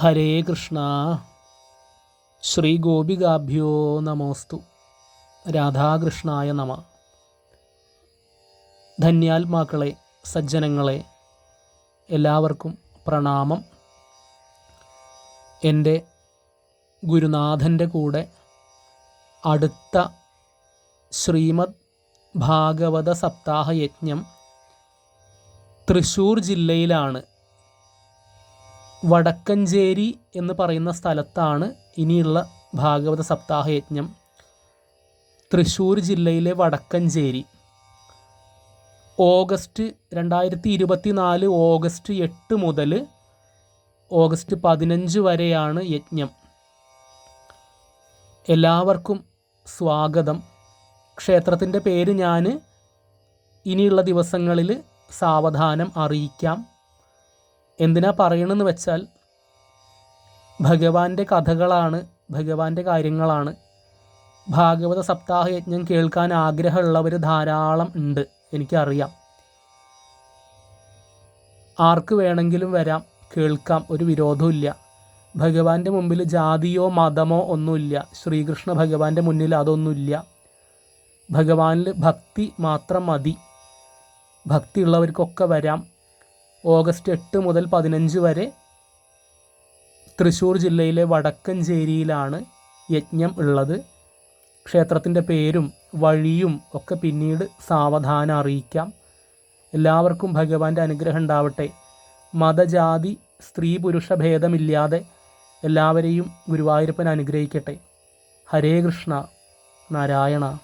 ഹരേ കൃഷ്ണ. ശ്രീ ഗോപികാഭ്യോ നമോസ്തു. രാധാകൃഷ്ണായ നമ. ധന്യാത്മാക്കളെ സജ്ജനങ്ങളെ എല്ലാവർക്കും പ്രണാമം. എന്റെ ഗുരുനാഥന്റെ കൂടെ അടുത്ത ശ്രീമദ് ഭാഗവത സപ്താഹ യജ്ഞം തൃശ്ശൂർ ജില്ലയിലാണ് വടക്കഞ്ചേരി എന്ന് പറയുന്ന സ്ഥലത്താണ് ഇനിയുള്ള ഭാഗവത സപ്താഹ യജ്ഞം തൃശ്ശൂർ ജില്ലയിലെ വടക്കഞ്ചേരി. ഓഗസ്റ്റ് രണ്ടായിരത്തി ഇരുപത്തി നാല് ഓഗസ്റ്റ് എട്ട് മുതൽ ഓഗസ്റ്റ് പതിനഞ്ച് വരെയാണ് യജ്ഞം. എല്ലാവർക്കും സ്വാഗതം. ക്ഷേത്രത്തിന്റെ പേര് ഞാൻ ഇനിയുള്ള ദിവസങ്ങളിൽ സാവധാനം അറിയിക്കാം. എന്തിനാ പറയണമെന്ന് വെച്ചാൽ ഭഗവാന്റെ കഥകളാണ് ഭഗവാന്റെ കാര്യങ്ങളാണ്. ഭാഗവത സപ്താഹ യജ്ഞം കേൾക്കാൻ ആഗ്രഹമുള്ളവർ ധാരാളം ഉണ്ട് എനിക്കറിയാം. ആർക്ക് വേണമെങ്കിലും വരാം കേൾക്കാം ഒരു വിരോധമില്ല ഭഗവാന്റെ മുമ്പിൽ ജാതിയോ മതമോ ഒന്നുമില്ല. ശ്രീകൃഷ്ണ ഭഗവാന്റെ മുന്നിൽ അതൊന്നുമില്ല. ഭഗവാനിൽ ഭക്തി മാത്രം മതി. ഭക്തിയുള്ളവർക്കൊക്കെ വരാം. ഓഗസ്റ്റ് എട്ട് മുതൽ പതിനഞ്ച് വരെ തൃശ്ശൂർ ജില്ലയിലെ വടക്കഞ്ചേരിയിലാണ് യജ്ഞം ഉള്ളത്. ക്ഷേത്രത്തിന്റെ പേരും വഴിയും ഒക്കെ പിന്നീട് സാവധാനം അറിയിക്കാം. എല്ലാവർക്കും ഭഗവാന്റെ അനുഗ്രഹം ഉണ്ടാവട്ടെ. മതജാതി സ്ത്രീ പുരുഷ ഭേദമില്ലാതെ എല്ലാവരെയും ഗുരുവായൂരപ്പൻ അനുഗ്രഹിക്കട്ടെ. ഹരേ കൃഷ്ണ നാരായണ.